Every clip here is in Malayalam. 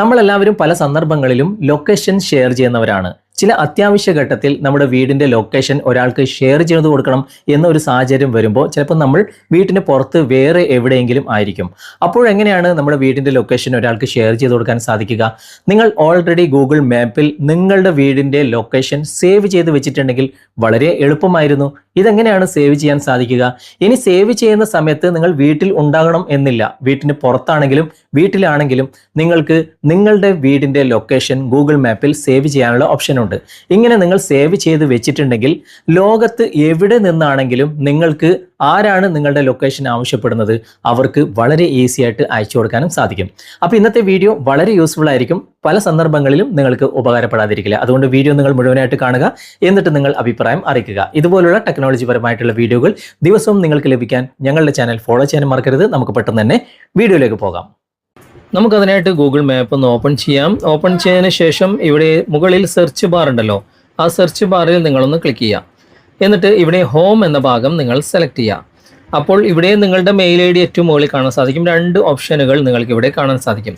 നമ്മളെല്ലാവരും പല സന്ദർഭങ്ങളിലും ലൊക്കേഷൻ ഷെയർ ചെയ്യുന്നവരാണ്. ചില അത്യാവശ്യ ഘട്ടത്തിൽ നമ്മുടെ വീടിന്റെ ലൊക്കേഷൻ ഒരാൾക്ക് ഷെയർ ചെയ്ത് കൊടുക്കണം എന്നൊരു സാഹചര്യം വരുമ്പോൾ ചിലപ്പോൾ നമ്മൾ വീട്ടിന് പുറത്ത് വേറെ എവിടെയെങ്കിലും ആയിരിക്കും. അപ്പോഴെങ്ങനെയാണ് നമ്മുടെ വീടിന്റെ ലൊക്കേഷൻ ഒരാൾക്ക് ഷെയർ ചെയ്ത് കൊടുക്കാൻ സാധിക്കുക? നിങ്ങൾ ഓൾറെഡി ഗൂഗിൾ മാപ്പിൽ നിങ്ങളുടെ വീടിന്റെ ലൊക്കേഷൻ സേവ് ചെയ്ത് വെച്ചിട്ടുണ്ടെങ്കിൽ വളരെ എളുപ്പമായിരുന്നു. ഇതെങ്ങനെയാണ് സേവ് ചെയ്യാൻ സാധിക്കുക? ഇനി സേവ് ചെയ്യുന്ന സമയത്ത് നിങ്ങൾ വീട്ടിൽ ഉണ്ടാകണം എന്നില്ല. വീട്ടിന് പുറത്താണെങ്കിലും വീട്ടിലാണെങ്കിലും നിങ്ങൾക്ക് നിങ്ങളുടെ വീടിന്റെ ലൊക്കേഷൻ ഗൂഗിൾ മാപ്പിൽ സേവ് ചെയ്യാനുള്ള ഓപ്ഷൻ ഉണ്ട്. ഇങ്ങനെ നിങ്ങൾ സേവ് ചെയ്ത് വെച്ചിട്ടുണ്ടെങ്കിൽ ലോകത്ത് എവിടെ നിന്നാണെങ്കിലും നിങ്ങൾക്ക് ആരാണ് നിങ്ങളുടെ ലൊക്കേഷൻ ആവശ്യപ്പെടുന്നത്? അവർക്ക് വളരെ ഈസി ആയിട്ട് അയച്ചു കൊടുക്കാനും സാധിക്കും. അപ്പോൾ ഇന്നത്തെ വീഡിയോ വളരെ യൂസ്ഫുൾ ആയിരിക്കും. പല സന്ദർഭങ്ങളിലും നിങ്ങൾക്ക് ഉപകാരപ്പെടാതിരിക്കില്ല. അതുകൊണ്ട് വീഡിയോ നിങ്ങൾ മുഴുവനായിട്ട് കാണുക. എന്നിട്ട് നിങ്ങൾ അഭിപ്രായം അറിയിക്കുക. ഇതുപോലുള്ള ടെക്നോളജി പരമായിട്ടുള്ള വീഡിയോകൾ ദിവസവും നിങ്ങൾക്ക് ലഭിക്കാൻ ഞങ്ങളുടെ ചാനൽ ഫോളോ ചെയ്യാൻ മറക്കരുത്. നമുക്ക് പെട്ടെന്ന് തന്നെ വീഡിയോയിലേക്ക് പോകാം. നമുക്കതിനായിട്ട് ഗൂഗിൾ മാപ്പ് ഒന്ന് ഓപ്പൺ ചെയ്യാം. ഓപ്പൺ ചെയ്തതിന് ശേഷം ഇവിടെ മുകളിൽ സെർച്ച് ബാർ ഉണ്ടല്ലോ. ആ സെർച്ച് ബാറിൽ നിങ്ങളൊന്ന് ക്ലിക്ക് ചെയ്യാം. എന്നിട്ട് ഇവിടെ ഹോം എന്ന ഭാഗം നിങ്ങൾ സെലക്ട് ചെയ്യുക. അപ്പോൾ ഇവിടെ നിങ്ങളുടെ മെയിൽ ഐ ഡി ഏറ്റവും മുകളിൽ കാണാൻ സാധിക്കും. രണ്ട് ഓപ്ഷനുകൾ നിങ്ങൾക്ക് ഇവിടെ കാണാൻ സാധിക്കും.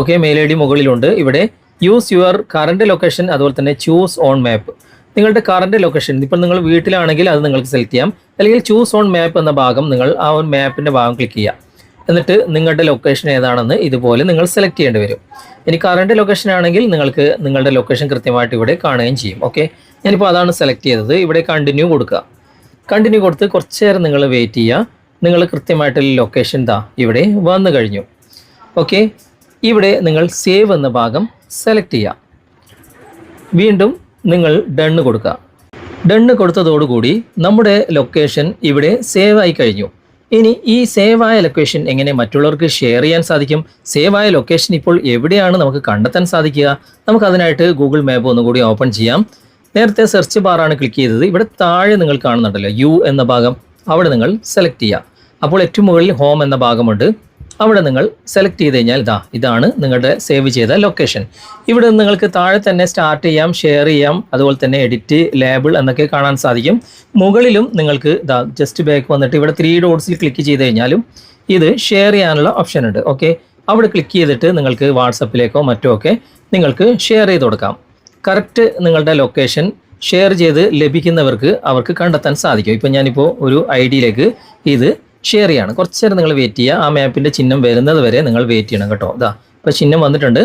ഓക്കെ മെയിൽ ഐ ഡി മുകളിലുണ്ട്. ഇവിടെ യൂസ് യുവർ കറണ്ട് ലൊക്കേഷൻ അതുപോലെ തന്നെ ചൂസ് ഓൺ മാപ്പ് നിങ്ങളുടെ കറണ്ട് ലൊക്കേഷൻ ഇപ്പോൾ നിങ്ങൾ വീട്ടിലാണെങ്കിൽ അത് നിങ്ങൾക്ക് സെലക്ട് ചെയ്യാം. അല്ലെങ്കിൽ ചൂസ് ഓൺ മാപ്പ് എന്ന ഭാഗം നിങ്ങൾ ആ ഒരു മാപ്പിന്റെ ഭാഗം ക്ലിക്ക് ചെയ്യുക. എന്നിട്ട് നിങ്ങളുടെ ലൊക്കേഷൻ ഏതാണെന്ന് ഇതുപോലെ നിങ്ങൾ സെലക്ട് ചെയ്യേണ്ടി വരും. ഇനി കറണ്ട് ലൊക്കേഷൻ ആണെങ്കിൽ നിങ്ങൾക്ക് നിങ്ങളുടെ ലൊക്കേഷൻ കൃത്യമായിട്ട് ഇവിടെ കാണുകയും ചെയ്യും ഓക്കെ ഞാനിപ്പോൾ അതാണ് സെലക്ട് ചെയ്തത്. ഇവിടെ കണ്ടിന്യൂ കൊടുക്കുക. കണ്ടിന്യൂ കൊടുത്ത് കുറച്ച് നേരം നിങ്ങൾ വെയിറ്റ് ചെയ്യുക. നിങ്ങൾ കൃത്യമായിട്ടുള്ള ലൊക്കേഷൻ ദാ ഇവിടെ വന്നു കഴിഞ്ഞു ഓക്കെ ഇവിടെ നിങ്ങൾ സേവ് എന്ന ഭാഗം സെലക്ട് ചെയ്യുക. വീണ്ടും നിങ്ങൾ ഡണ്ണ് കൊടുക്കുക. ഡണ്ണ് കൊടുത്തതോടുകൂടി നമ്മുടെ ലൊക്കേഷൻ ഇവിടെ സേവ് ആയി കഴിഞ്ഞു. ഇനി ഈ സേവ് ആയ ലൊക്കേഷൻ എങ്ങനെ മറ്റുള്ളവർക്ക് ഷെയർ ചെയ്യാൻ സാധിക്കും? സേവ് ആയ ലൊക്കേഷൻ ഇപ്പോൾ എവിടെയാണ് നമുക്ക് കണ്ടെത്താൻ സാധിക്കുക? നമുക്ക് അതിനായിട്ട് ഗൂഗിൾ മാപ്പ് ഒന്നുകൂടി ഓപ്പൺ ചെയ്യാം. നേരത്തെ സെർച്ച് ബാറാണ് ക്ലിക്ക് ചെയ്തത്. ഇവിടെ താഴെ നിങ്ങൾ കാണുന്നുണ്ടല്ലോ യു എന്ന ഭാഗം. അവിടെ നിങ്ങൾ സെലക്ട് ചെയ്യുക അപ്പോൾ ഏറ്റവും മുകളിൽ ഹോം എന്ന ഭാഗമുണ്ട്. അവിടെ നിങ്ങൾ സെലക്ട് ചെയ്ത് കഴിഞ്ഞാൽ ഇതാ ഇതാണ് നിങ്ങളുടെ സേവ് ചെയ്ത ലൊക്കേഷൻ ഇവിടെ നിങ്ങൾക്ക് താഴെ തന്നെ സ്റ്റാർട്ട് ചെയ്യാം ഷെയർ ചെയ്യാം അതുപോലെ തന്നെ എഡിറ്റ് ലേബിൾ എന്നൊക്കെ കാണാൻ സാധിക്കും. മുകളിലും നിങ്ങൾക്ക് ഇതാ ജസ്റ്റ് ബാക്ക് വന്നിട്ട് ഇവിടെ ത്രീ ഡോട്ട്സിൽ ക്ലിക്ക് ചെയ്ത് കഴിഞ്ഞാലും ഇത് ഷെയർ ചെയ്യാനുള്ള ഓപ്ഷൻ ഉണ്ട് ഓക്കെ അവിടെ ക്ലിക്ക് ചെയ്തിട്ട് നിങ്ങൾക്ക് വാട്സപ്പിലേക്കോ മറ്റോ ഒക്കെ നിങ്ങൾക്ക് ഷെയർ ചെയ്ത് കൊടുക്കാം. കറക്റ്റ് നിങ്ങളുടെ ലൊക്കേഷൻ ഷെയർ ചെയ്ത് ലഭിക്കുന്നവർക്ക് അവർക്ക് കണ്ടെത്താൻ സാധിക്കും. ഇപ്പം ഞാനിപ്പോൾ ഒരു ഐ ഡിയിലേക്ക് ഇത് ഷെയർ ചെയ്യാണ്. കുറച്ച് നേരം നിങ്ങൾ വെയിറ്റ് ചെയ്യുക. ആ മാപ്പിന്റെ ചിഹ്നം വരുന്നത് വരെ നിങ്ങൾ വെയിറ്റ് ചെയ്യണം കേട്ടോ. ഇതാ ഇപ്പോൾ ചിഹ്നം വന്നിട്ടുണ്ട്.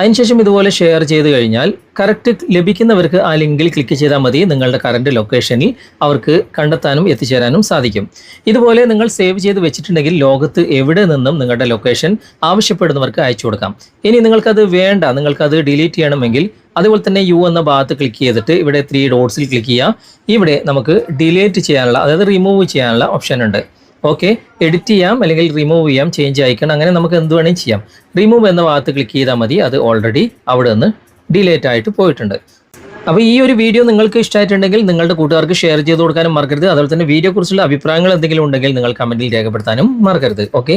അതിനുശേഷം ഇതുപോലെ ഷെയർ ചെയ്ത് കഴിഞ്ഞാൽ കറക്റ്റ് ലഭിക്കുന്നവർക്ക് ആ ലിങ്കിൽ ക്ലിക്ക് ചെയ്താൽ മതി. നിങ്ങളുടെ കറണ്ട് ലൊക്കേഷനിൽ അവർക്ക് കണ്ടെത്താനും എത്തിച്ചേരാനും സാധിക്കും. ഇതുപോലെ നിങ്ങൾ സേവ് ചെയ്ത് വെച്ചിട്ടുണ്ടെങ്കിൽ ലോകത്ത് എവിടെ നിന്നും നിങ്ങളുടെ ലൊക്കേഷൻ ആവശ്യപ്പെടുന്നവർക്ക് അയച്ചു കൊടുക്കാം. ഇനി നിങ്ങൾക്കത് വേണ്ട. നിങ്ങൾക്കത് ഡിലീറ്റ് ചെയ്യണമെങ്കിൽ അതുപോലെ തന്നെ യു എന്ന ഭാഗത്ത് ക്ലിക്ക് ചെയ്തിട്ട് ഇവിടെ ത്രീ ഡോട്ട്സിൽ ക്ലിക്ക് ചെയ്യുക. ഇവിടെ നമുക്ക് ഡിലീറ്റ് ചെയ്യാനുള്ള അതായത് റിമൂവ് ചെയ്യാനുള്ള ഓപ്ഷൻ ഉണ്ട്. ഓക്കെ എഡിറ്റ് ചെയ്യാം അല്ലെങ്കിൽ റിമൂവ് ചെയ്യാം ചേഞ്ച് അയക്കണം. അങ്ങനെ നമുക്ക് എന്ത് വേണമെങ്കിലും ചെയ്യാം. റിമൂവ് എന്ന ഭാഗത്ത് ക്ലിക്ക് ചെയ്താൽ മതി. അത് ഓൾറെഡി അവിടെ നിന്ന് ഡിലേറ്റ് ആയിട്ട് പോയിട്ടുണ്ട്. അപ്പോൾ ഈ ഒരു വീഡിയോ നിങ്ങൾക്ക് ഇഷ്ടമായിട്ടുണ്ടെങ്കിൽ നിങ്ങളുടെ കൂട്ടുകാർക്ക് ഷെയർ ചെയ്ത് കൊടുക്കാനും മറക്കരുത്. അതുപോലെ തന്നെ വീഡിയോ കുറിച്ചുള്ള അഭിപ്രായങ്ങൾ എന്തെങ്കിലും ഉണ്ടെങ്കിൽ നിങ്ങൾ കമന്റിൽ രേഖപ്പെടുത്താനും മറക്കരുത്. ഓക്കെ